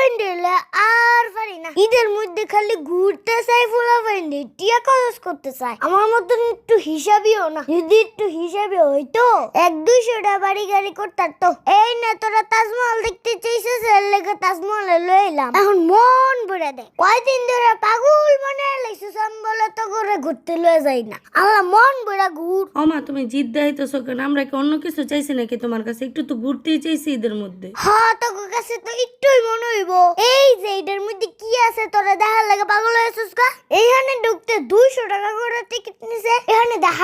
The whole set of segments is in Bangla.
ফ্রেন্ড আর পারি না। ঈদের মধ্যে খালি ঘুরতে চাই, ফুলা ফ্রেন্ড। টিয়া খরচ করতে চাই আমার মতন একটু হিসাবিও না। যদি একটু হিসাবে হইতো, এক দুইশোটা বাড়ি গাড়ি করতার তো। এই না, তোরা তাজমহল দেখতে চাইছিস, এর লেগে তাজমহলে লইলাম। এখন মন ভরে দেয় কয়দিন ধরে পাগল ঘুরতে লয়ে যাই না। আল্লাহ মন ভরে ঘুর। ওমা তুমি জিদ দেখাইতেছো কেন? আমরা কি অন্য কিছু চাইছি নাকি তোমার কাছে? একটু তো ঘুরতেই চাইছি এদের মধ্যে। হ্যাঁ তোর কাছে তো একটুই মনে হইব। এই যে এদের মধ্যে কি আছে তোরা দেখার লাগে পাগল হয়েছিস কা এইখানে ঢুকতে দুইশো টাকা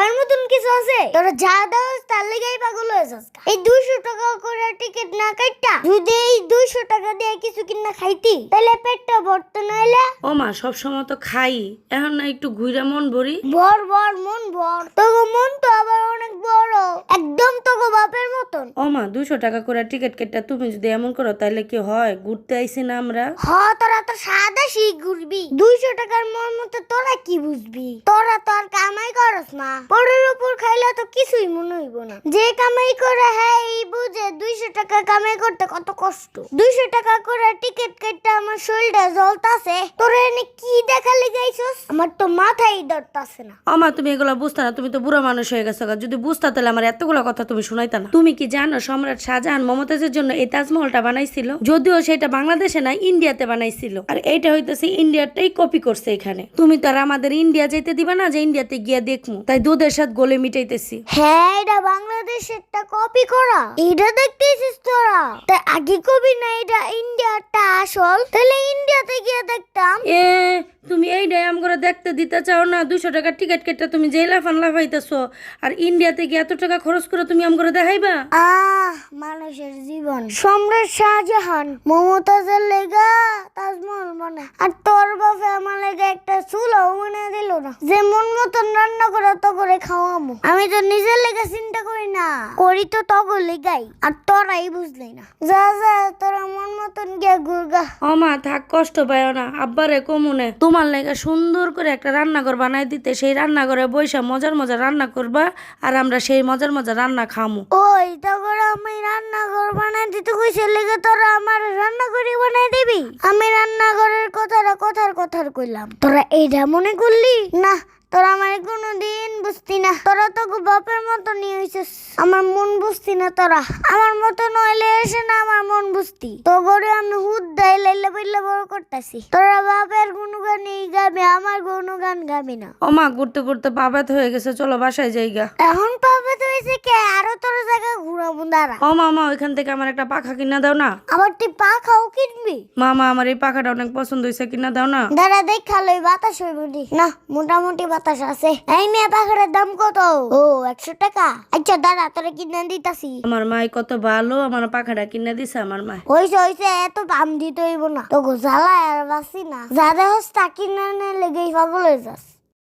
এখানে মতন কিছু আছে? তোরা যা দাও তার লেগেই পাগল হয়েছিস কা? এই দুইশো টাকা করে টিকিট না কাটটা যদি এই দুইশো টাকা দিয়ে কিছু কিনা খাইতি তাহলে পেটটা ভরতো নাইলে? ওমা সব সময় তো খাই। এখন না একটু ঘুরা মন ভরি। বর বর মন বর তোগো মন তো আবার অনেক বড়। একদম তোগো বাপের মতন। ওমা দুশো টাকা করে টিকিট কেটে তুমি যদি এমন করো তাহলে কি হয়? ঘুরতে আইছি না আমরা? হ তোরা তো সাদা শিখ ঘুরবি। দুইশো টাকার মন মতো তোরা কি বুঝবি? তোরা তো আর কামাই করস না। পরের উপর খাইলে তো কিছুই মনে হইব না। যে কামাই করে হ্যাঁ এই বুঝে দুইশো টাকা কামাই করতে কত কষ্ট। দুইশো টাকা করে টিকিট কেটে আমার শরীরটা জ্বলতাছে। তোরা এনে কি দেখা লেগাইছস? আমার তো মাথায় ধরতাছে না। আমা তুমি এগুলো বুঝতে না, তুমি তো বুড়ো মানুষ হয়ে গেছো। যদি বুঝতে তাহলে আমার এতগুলো কথা তুমি শোনাইতা না। তুমি কি জানো সম্রাট শাহজাহান মমতাজের জন্য এই তাজমহলটা বানাইছিল? যদিও সেটা বাংলাদেশে না, ইন্ডিয়াতে বানাইছিল। আর এইটা হইতেছে ইন্ডিয়াটাই কপি করছে এখানে। তুমি তো আর আমাদের ইন্ডিয়া যেতে দিবা না, যে ইন্ডিয়াতে গিয়া দেখমু। তাই দুধের সাথে গলে মিটাইতেছি। হ্যাঁ এটা বাংলাদেশেরটা কপি করা। এটা দেখতেছিস তোরা? তা আগে কবি না এটা ইন্ডিয়াটা আসল? তাহলে ইন্ডিয়াতে গিয়ে দেখতাম। এ তুমি এই ড্যাম করে দেখতে দিতে চাও না দুশো টাকার টিকিট কেটে তুমি যেই লাফান লাফাইতেছো। আর ইন্ডিয়াতে গিয়ে এত টাকা খরচ করে তুমি আম করে দেখাইবা? আহ মানুষের জীবন। সম্রাট শাহজাহান মমতাজের লেগা তাজমহল বানা। আর তোর বাপে আমার লেগে একটা চুলাও মনে দিল না। যে মন মতন রান্না করে তো করে খাওয়ামো। আমি তো নিজের লেগে চিন্তা করি না। করি তো তগো লেগাই। আর তোরাই বুঝলি না। যা যা তোরা মন মতন গিয়া ঘুরগা। অমা থাক কষ্ট পাইও না। আব্বারে কমুনে তোমার লেগে সুন্দর করে একটা রান্নাঘর বানাই দিতে, সেই রান্নাঘরে বৈশা মজার মজার রান্না করবা আর আমরা সেই মজার মজার রান্না খামু। ওই, তখন আমি রান্নাঘর বানাই দিতে কইছে, লেগে তোরা আমার রান্নাঘরই বানাই দিবি? আমি রান্নাঘরের কথাটা কথার কথার কইলাম। তোরা এইটা মনে করলি? না, তোরা আমার কোনোদিন বুঝতি না খুব বাপের মতো নিয়ে হইছিস আমার মন বুঝতি না তোরা। আমার মতো নইলে এসে না আমার মন বুঝতি। তো গরে আমি হুদ দেয় লাইলে বইলে বড় করতেছি। তোরা বাপের গুণগানই গাবি আমার গুণগান গাবি না। ও মা ঘুরতে ঘুরতে পাপাত হয়ে গেছে। চলো বাসায় যাইগা। এখন পাবে তো হয়েছে কে? আরও তোর জায়গা দাঁড়া ও মামা ওইখান থেকে আমার একটা পাখা কিনা দাও না। আবার তুই খাও কিনবি? মামা আমার এই পাখাটা অনেক পছন্দ হয়েছে কিনা দাও না। দাঁড়া দেখ খালোই বাতাস হইব নি। মোটামুটি বাতাস আছে। এই মেয়ে পাখাটার দাম কত? ও একশো টাকা। আচ্ছা দাঁড়া তোরা কিনে দিতাছি। আমার মাই কত ভালো আমার পাখাটা কিনা দিছে আমার মা হইছে হইছে এত দাম দিতে হইব না। তো জ্বালা আর বাসি না। যারা হস তা কিনে লেগেই পাগল হয়ে যাস।